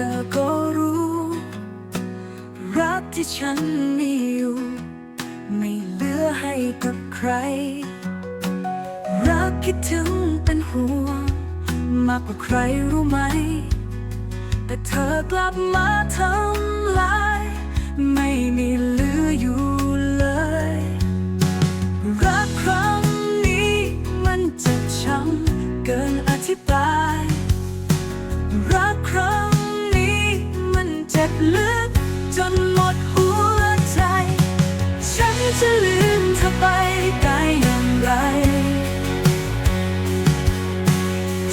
ธอก็รู้ รักที่ฉันมีอยู่ ไม่เหลือให้กับใคร รักคิดถึงเป็นห่วง มากกว่าใครรู้ไหม แต่เธอกลับมาทำลาย ไม่มีเหลืออยู่เลย รักครั้งนี้มันจ็บช้ำเกินอธิบาย รักครั้ง ลึกจนหมดหัวใจ ฉันจะลืมเธอไปได้อย่างไร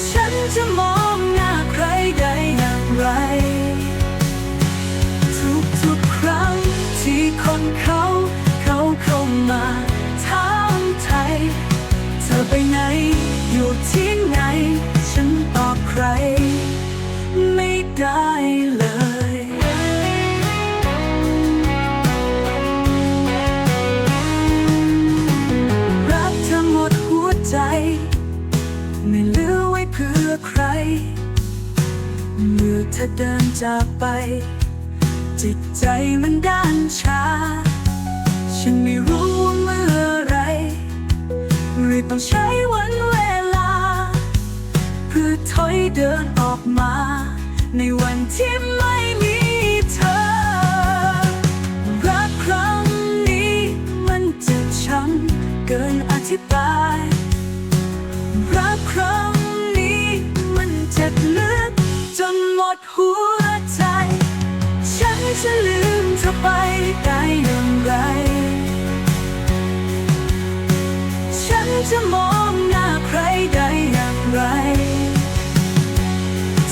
ฉันจะมองหน้าใครได้อย่างไร ทุกทุกๆครั้งที่คนเขาเขาเข้ามา เมื่อเธอเดินจากไป จิตใจมันด้านชา ฉันไม่รู้ว่าเมื่อไรหรือต้องใช้วันเวลา เพื่อถอยเดินออกมา ในวันที่ไม่มีเธอ รักครั้งนี้มันเจ็บช้ำเกินอธิบาย ดหัวใจ ฉันจะลืมเธอไปได้อย่างไร ฉันจะมองหน้าใครได้อย่างไร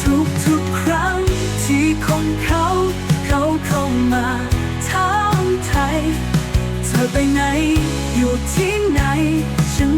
ทุกทุกครั้งที่คนเขาเขาเข้ามาถามไทย เธอไปไหนอยู่ที่ไหน ฉัน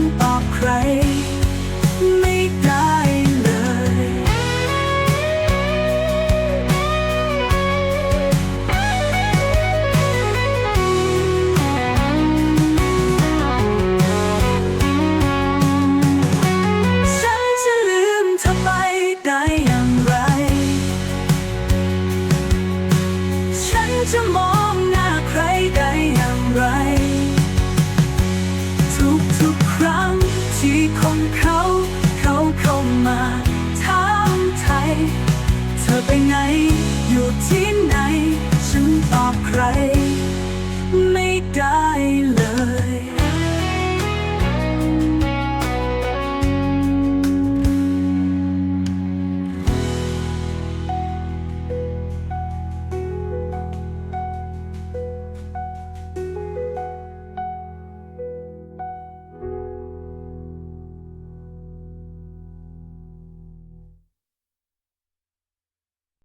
die.